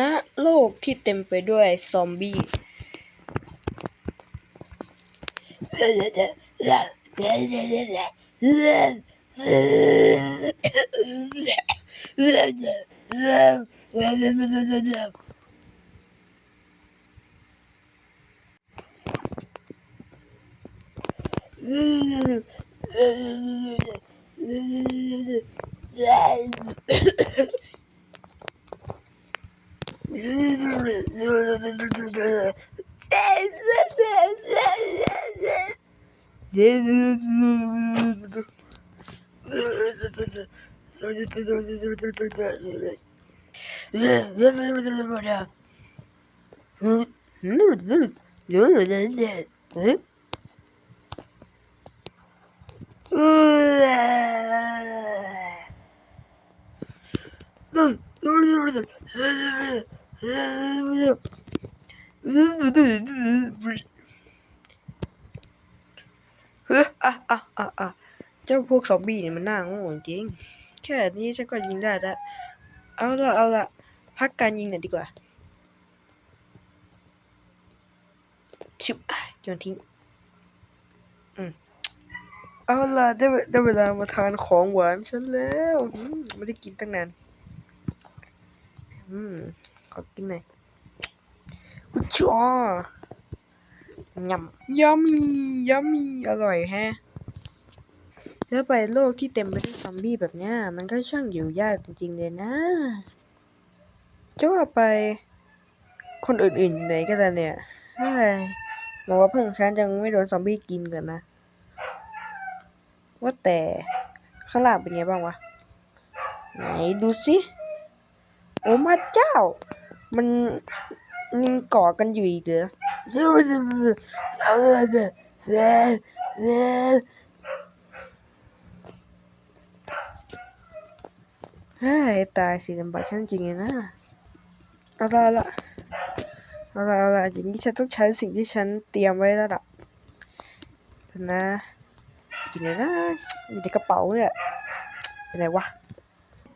ณโลกที่เต็มไปด้วยซอมบี้เ Hmm. ฮ้ยอะอะอะอะเจ้าพวกซอมบี้เนี่ยมันน่าโง่จริง แค่นี้ฉันก็ยิงได้แล้ว เอาละเอาละพักการยิงหน่อยดีกว่า ชิบโยนทิ้ง อืมเอาละได้เวได้เวลามาทานของหวานฉันแล้วอืมไม่ได้กินตั้งนาน อืม ขอกินหน่อยอุยชัวยำยำมียำมีอร่อยแฮะแล้วไปโลกที่เต็มไปด้วยซอมบี้แบบเนี้ยมันก็ช่างอยู่ยากจริงๆเลยนะจะว่าไปคนอื่นๆไหนกันล่ะเนี่ยเฮ้ยหวังว่าเพื่อนฉันจะไม่โดนซอมบี้กินกันนะ ว่าแต่ข้างล่างเป็นไงบ้างวะ ไหนดูสิ โอ้มาเจ้า มันยังกาะกันอยู่อีกเหรอเฮ้ยตายสิลำบากฉันจริงเลยนะเอาละเอาละเอาละเอาละอย่างนี้ฉันต้องใช้สิ่งที่ฉันเตรียมไว้แล้วล่ะนะกินเลยนะอยู่ในกระเป๋าเนี่ยอะไรวะ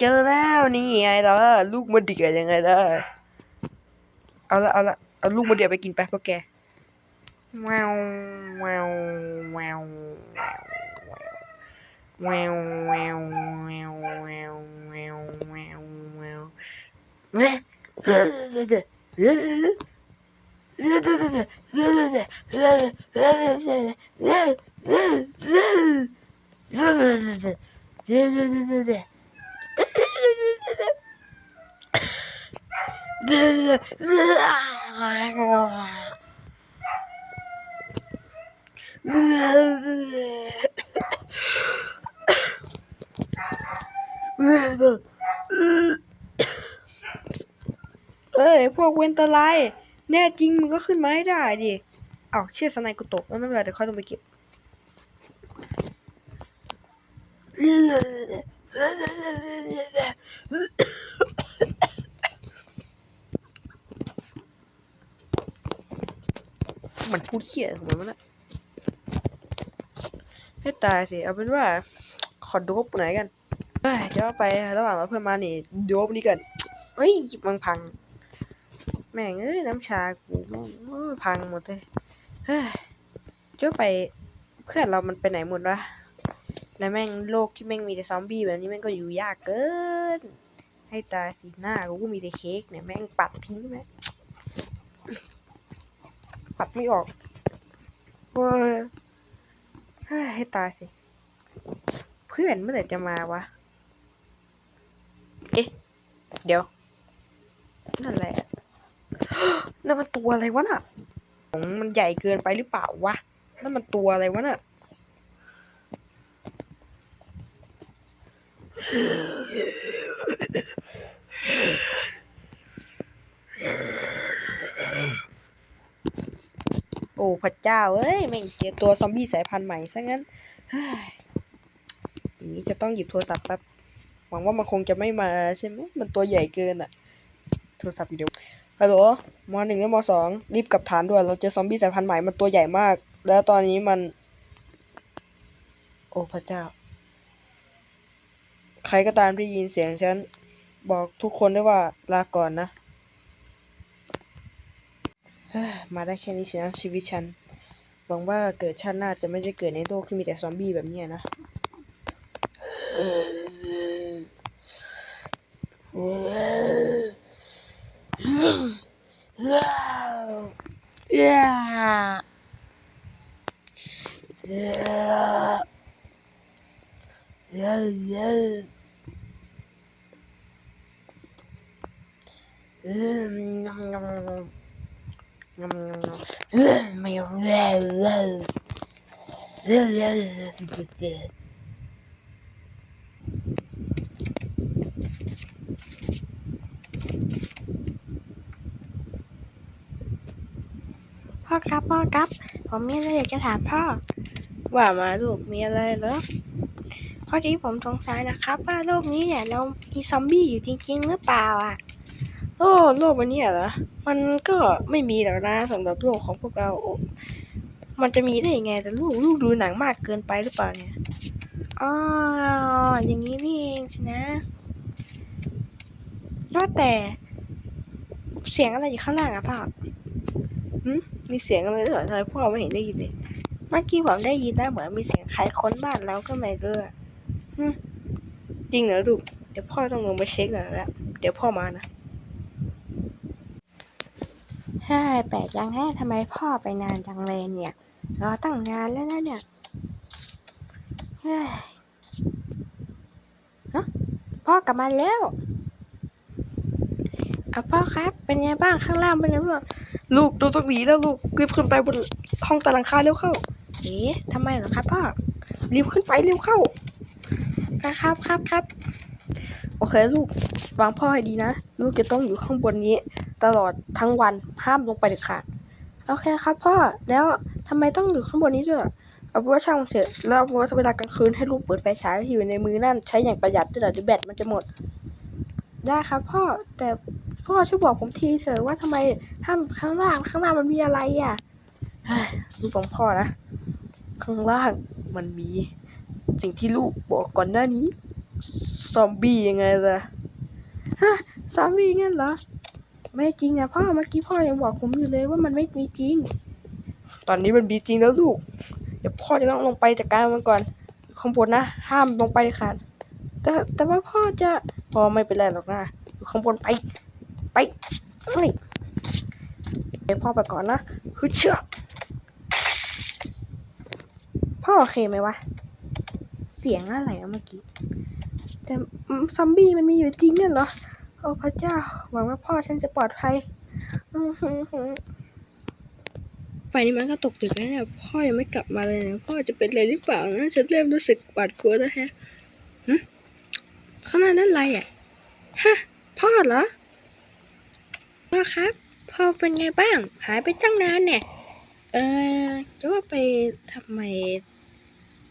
เจอแล้วนี่ไงล่ะลูกมะเดื่อยังไงล่ะ เอาละเอาละเอาลูกมะเดื่อไปกินไปพวกแกแววแววแววแววแววแววแววแววแววแววแวว เอ้ยพวกเวนตอร์ไลแน่จริงมึงก็ขึ้นมาให้ได้ดิ เอ้าเชี่ยสไนกูตกแล้วไม่เป็นไรเดี๋ยวค่อยลงไปเก็บเขี้ยของมันนะให้ตายสิเอาเป็นว่าขอโดบไหนกันเฮ้ยเดี๋ยวไประหว่างเราเพื่อนมานี่โดบนี่กันเฮ้ยมันพัง แม่งเอ้ยน้ำชากูพังหมดเลยเฮ้ยเจ้าไปเพื่อนเรามันไปไหนหมดวะแล้วแม่งโลกที่แม่งมีแต่ซอมบี้แบบนี้แม่งก็อยู่ยากเกิน ให้ตายสิหน้ากูก็มีแต่เค้กเนี่ยแม่งปัดทิ้งแม่ปัดไม่ออก ว้ยเฮ้ให้ตายสิ เพื่อนเมื่อไหร่จะมาวะ เอ๊ะ เดี๋ยว นั่นแหละนั่นมันตัวอะไรวะน่ะของมันใหญ่เกินไปหรือเปล่าวะ นั่นมันตัวอะไรวะน่ะ โอ้พระเจ้าเอ้ยแม่งเจอตัวซอมบี้สายพันธุ์ใหม่ซะงั้นอย่างนี้จะต้องหยิบโทรศัพท์แป๊บหวังว่ามันคงจะไม่มาใช่ไหมมันตัวใหญ่เกินอะโทรศัพท์อยู่เดียวฮัลโหลมหนึ่งและมสองรีบกลับฐานด่วนเราเจอซอมบี้สายพันธุ์ใหม่มันตัวใหญ่มาก แล้วตอนนี้มัน โอ้พระเจ้า ใครก็ตามที่ยินเสียงฉัน บอกทุกคนด้วยว่าลาก่อนนะ มาได้แค่นี้สินะชีวิตฉัน หวังว่าเกิดชาติหน้าจะไม่ได้เกิดในโลกที่มีแต่ซอมบี้แบบนี้นะ ยนะพ่อครับพ่อครับ ผมมีอะไรอยากจะถามพ่อ ว่ามาลูกมีอะไรเหรอพอดีผมสงสัยนะครับ ว่าโลกนี้เนี่ยเรามีซอมบี้อยู่จริง ๆ หรือเปล่าอะ โอ้โลกวันนี้เหรอ มันก็ไม่มีหรอกนะสำหรับโลกของพวกเรา มันจะมีได้ยังไงแต่ลูกลูกดูหนังมากเกินไปหรือเปล่าเนี่ยอ๋ออย่างนี้นี่เองสินะว่าแต่ เสียงอะไรอยู่ข้างล่างอะพ่อมีเสียงอะไรเหรอทำไมพ่อไม่เห็นได้ยินเลยเมื่อกี้ผมได้ยินนะเหมือนมีเสียงใครค้นบ้านเราก็ไม่รู้อจริงเหรอลูก เดี๋ยวพ่อต้องลงไปเช็คหน่อยและเดี๋ยวพ่อมานะ ใช่แปลกยังแฮะทำไมพ่อไปนานจังเลยเนี่ย รอตั้งนานแล้วนะเนี่ยเฮ้ยฮะพ่อกลับมาแล้วเอาพ่อครับ เป็นไงบ้างข้างล่างเป็นไงบ้างลูกดูต้องหนีแล้วลูกรีบขึ้นไปบนห้องตารางคาเร็วเข้า เอ๊ะทำไมเหรอครับพ่อรีบขึ้นไปเร็วเข้าครับครับครับโอเคลูกฟังพ่อให้ดีนะ ลูกจะต้องอยู่ข้างบนนี้ ตลอดทั้งวันห้ามลงไปเด็ดขาดโอเคครับพ่อแล้วทำไมต้องอยู่ข้างบนนี้ด้วยเอาเป็นว่าช่างเถอะแล้วเอาเป็นว่าเวลากลางคืนให้ลูกเปิดไฟฉายที่อยู่ในมือนั่นใช้อย่างประหยัดด้วยเดี๋ยวแบตมันจะหมด ได้ครับพ่อแต่พ่อช่วยบอกผมทีเถอะว่าทำไมถ้ามข้างล่างข้างล่างมันมีอะไรอะลูกของพ่อนะข้างล่างมันมี สิ่งที่ลูกบอกก่อนหน้านี้ ซอมบี้ยังไงล่ะฮะซอมบี้งั้นเหรอ ไม่จริงนะพ่อเมื่อกี้พ่อยังบอกผมอยู่เลยว่ามันไม่มีจริง ตอนนี้มันมีจริงแล้วลูก เดี๋ยวพ่อจะต้องลงไปจัดการมันก่อนข้างบนนะ ห้ามลงไปเด็ดขาดแต่แต่ว่าพ่อจะพ่อไม่เป็นไรหรอกนะอยู่ข้างบนไป ไปเอ้ยเดี๋ยวพ่อไปก่อนนะฮึเชื่อพ่อโอเคไหมวะ เสียงอะไรอะเมื่อกี้ แต่ซอมบี้มันมีอยู่จริงเนี่ยเหรอ อ้พระเจ้า หวังว่าพ่อฉันจะปลอดภัยไฟนี้มันก็ตกดึกแล้วเนี่ยพ่อยังไม่กลับมาเลยเนี่ยพ่อจะเป็นอะไรหรือเปล่านะฉันเริ่มรู้สึกหวาดกลัวแล้วแฮะข้างหน้านั่นอะไรอะฮะพ่อเหรอพ่อครับพ่อเป็นไงบ้าง หายไปตั้งนานเนี่ย เออจะว่าไปทำไม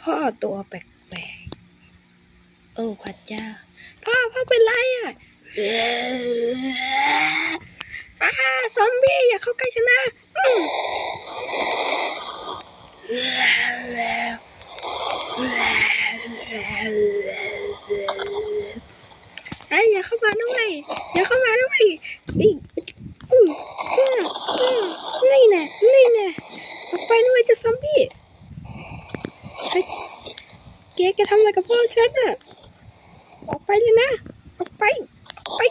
พ่อตัวแปลกๆโอ้พระเจ้าพ่อพ่อเป็นไรอะ อาซอมบี้อย่าเข้าใกล้ฉันนะไอ้ยอย่าเข้ามาด้วยอย่าเข้ามาด้วยนี่อืมอืมอืมนี่แน่นี่แน่ออกไปด้วยจะซอมบี้เฮ้ยแกแกทำอะไรกับพ่อฉันอะออกไปเลยนะ ออกไป ออกไป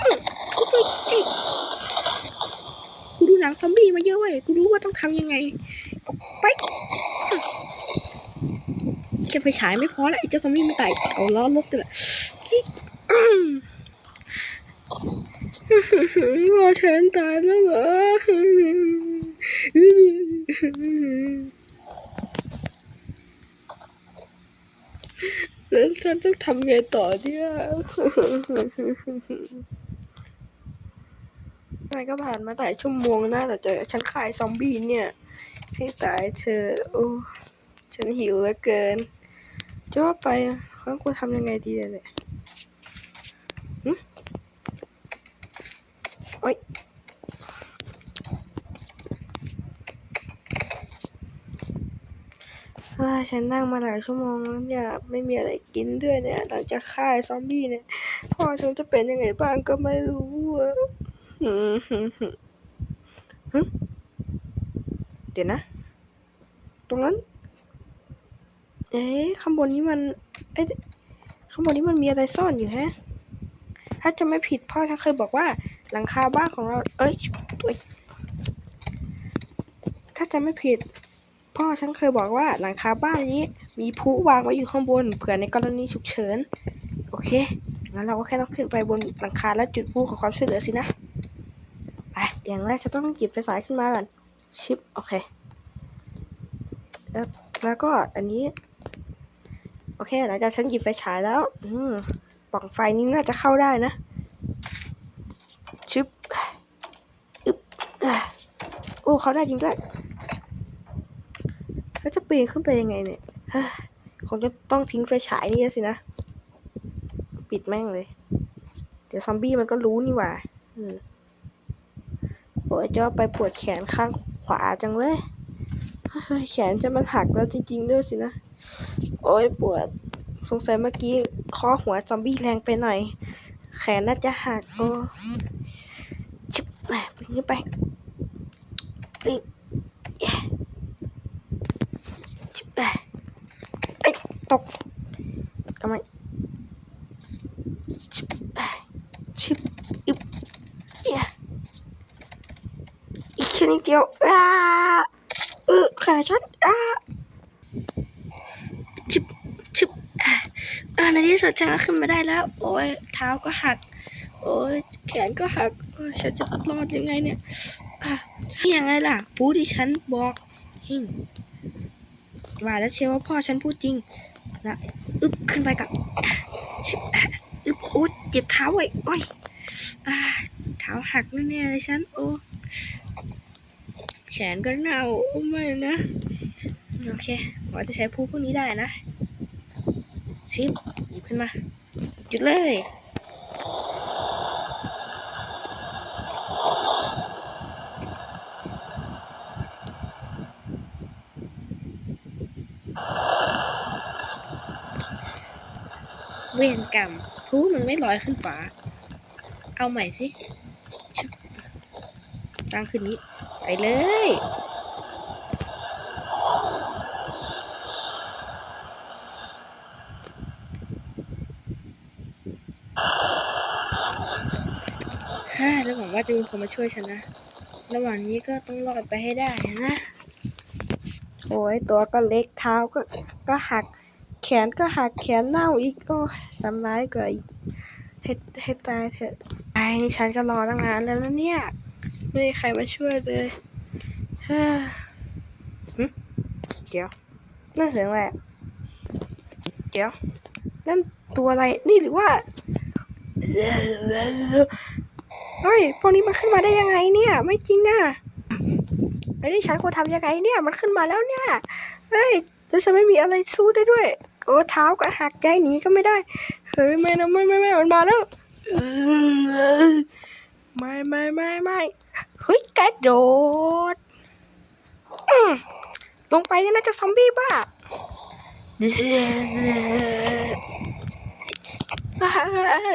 อืมออกไปเอ้ยกูดูหนัง ซอมบี้มาเยอะเว้ยกูรู้ว่าต้องทำยังไงไปอืมแค่ไฟฉายไม่พอแล้วไอ้เจ้าซอมบี้ไม่ตายเอาล้อรถด้วยแหละอืมพ่อฉันตายแล้วเหรอแล้วฉันต้องทำไงต่อเนี่ย มันก็ผ่านมาหลายชั่วโมงนะแต่เจอฉันขายซอมบี้เนี่ย ให้ตายเธอะโอ้ฉันหิวเหลือเกินจะว่าไปเขาควรทำยังไงดีเนี่ยหึโอ๊ยอ่าฉันนั่งมาหลายชั่วโมงแล้วเนี่ยไม่มีอะไรกินด้วยเนี่ยหลังจากฆ่าซอมบี้เนี่ยพ่อฉันจะเป็นยังไงบ้างก็ไม่รู้ อะหืมหืมหืมเดี๋ยวนะ ตรงนั้น เอ๊ะข้างบนนี้มันเอ๊ะข้างบนนี้มันมีอะไรซ่อนอยู่แฮะ ถ้าจะไม่ผิดพ่อฉันเคยบอกว่า หลังคาบ้านของเรา เอ้ยตัวถ้าจะไม่ผิด พ่อฉันเคยบอกว่า หลังคาบ้านนี้ มีพลุวางไว้อยู่ข้างบนเผื่อในกรณีฉุกเฉิน โอเคงั้นเราก็แค่ต้องขึ้นไปบนหลังคาแล้วจุดพลุขอความช่วยเหลือสินะ อย่างแรกจะต้องหยิบไฟฉายขึ้นมาก่อน ชิป โอเค แล้วแล้วก็อันนี้ โอเคหลังจากฉันหยิบไฟฉายแล้ว อืมปล่องไฟนี้น่าจะเข้าได้นะ ชิปอึบโอ้เขาได้จริงด้วยแล้วจะปีนขึ้นไปยังไงเนี่ยคงจะต้องทิ้งไฟฉายนี่แล้วสินะ ปิดแม่งเลย เดี๋ยวซอมบี้มันก็รู้นี่หว่าเออ โอ้ยจะไปปวดแขนข้างขวาจังเลยแขนจะมันหักแล้วจริงๆด้วยสินะ โอ้ยปวด สงสัยเมื่อกี้คอหัวซอมบี้แรงไปหน่อย แขนน่าจะหักโอ้ชิบแหมปีนขึ้นไปรีบย้ชิบแหมไอ้ยตกทำไมชิบแหมชิบอึบเย้อีกแค่นิดเดียวอ้าเออขาฉันอ้าชิบชิบอะอ่าในที่สุดฉันก็ขึ้นมาได้แล้ว โอ้ยเท้าก็หัก โอ้ยแขนก็หักโอ้ยฉันจะรอดยังไงเนี่ยอะยังไงล่ะผู้ที่ฉันบอกหิ่งว่าแล้วเชื่อว่าพ่อฉันพูดจริงละอึบขึ้นไปกับอะชิบอะอึบอุ๊ยเจ็บเท้าไว้โอ้ยอ่าเท้าหักแน่ๆเลยฉันโอ้ แขนก็เน่าไม่นะ โอเคว่าจะใช้ผู้พวกนี้ได้นะ ชิบหยิบขึ้นมา จุดเลยเวรกรรมพูมันไม่ลอยขึ้นฟ้า เอาใหม่สิชึบตั้งขึ้นนี้ ไปเลย ฮ่า แล้วหวังว่าจะมีคนมาช่วยฉันนะ ระหว่างนี้ก็ต้องรอดไปให้ได้นะ โอ้ยตัวก็เล็กเท้าก็ก็หัก แขนก็หักแขนเน่าอีก โอ้ยซ้ำร้ายกว่าอีกให้ให้ตายเถอะไอ้นี่ฉันก็รอตั้งนานแล้วนะเนี่ย ไม่มีใครมาช่วยเลยเฮ้อหึเดี๋ยวนั่นเสียงอะไรเดี๋ยว นั่นตัวอะไร นี่หรือว่าเฮ้ย พวกนี้มันขึ้นมาได้ยังไงเนี่ย ไม่จริงนะไอ้นี่ฉันควรทำยังไงเนี่ย มันขึ้นมาแล้วเนี่ย เฮ้ย แล้วฉันไม่มีอะไรสู้ได้ด้วย โอ้เท้าก็หักใจหนีก็ไม่ได้ เฮ้ย ไม่นะไม่ไม่ไม่มันมาแล้ว ไม่ไม่ไม่ไม่ เฮ้ยกระโดดลงไปนี่น่าจะซอมบี้บ้า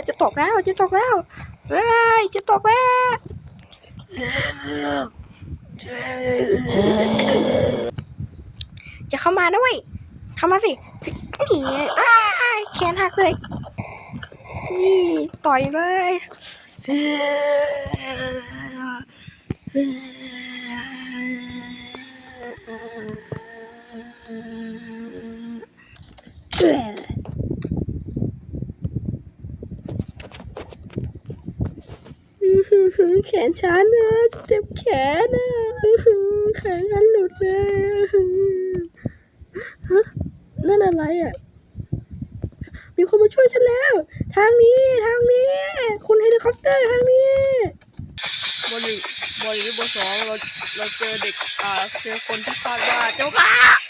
จะตกแล้วจะตกแล้วเฮ้ยจะตกแล้วอย่าเข้ามานะเว้ยเข้ามาสินี่อ้าแขนหักเลยนี่ต่อยเลย แขนฉันนะเจ็บแขนนะแขนฉันหลุดเลยฮะนั่นอะไรอะ มีคนมาช่วยฉันแล้ว ทางนี้ ทางนี้ คุณเฮลิคอปเตอร์ทางนี้บน บริเวณบสองเราเราเจอเด็กอ่าเจอคนที่คาดว่าเจ้าค่ะ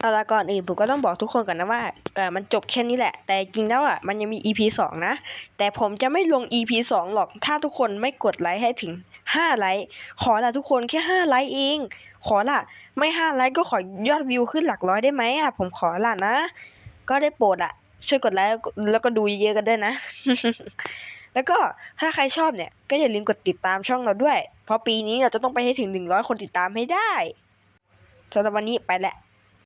เอาละก่อนอื่นผมก็ต้องบอกทุกคนก่อนนะว่าเออมันจบแค่นี้แหละ แต่จริงแล้วอะมันยังมี EP สองนะ แต่ผมจะไม่ลง EP สองหรอก ถ้าทุกคนไม่กดไลค์ให้ถึงห้าไลค์ ขอละทุกคนแค่ห้าไลค์เอง ขอละไม่ห้าไลค์ก็ขอยอดวิวขึ้นหลักร้อยได้ไหมอะ ผมขอละนะ ก็ได้โปรดอะ ช่วยกดไลค์แล้วก็ดูเยอะๆกันด้วยนะ แล้วก็ถ้าใครชอบเนี่ยก็อย่าลืมกดติดตามช่องเราด้วย เพราะปีนี้เราจะต้องไปให้ถึงหนึ่งร้อยคนติดตามให้ได้สำหรับวันนี้ไปแหละ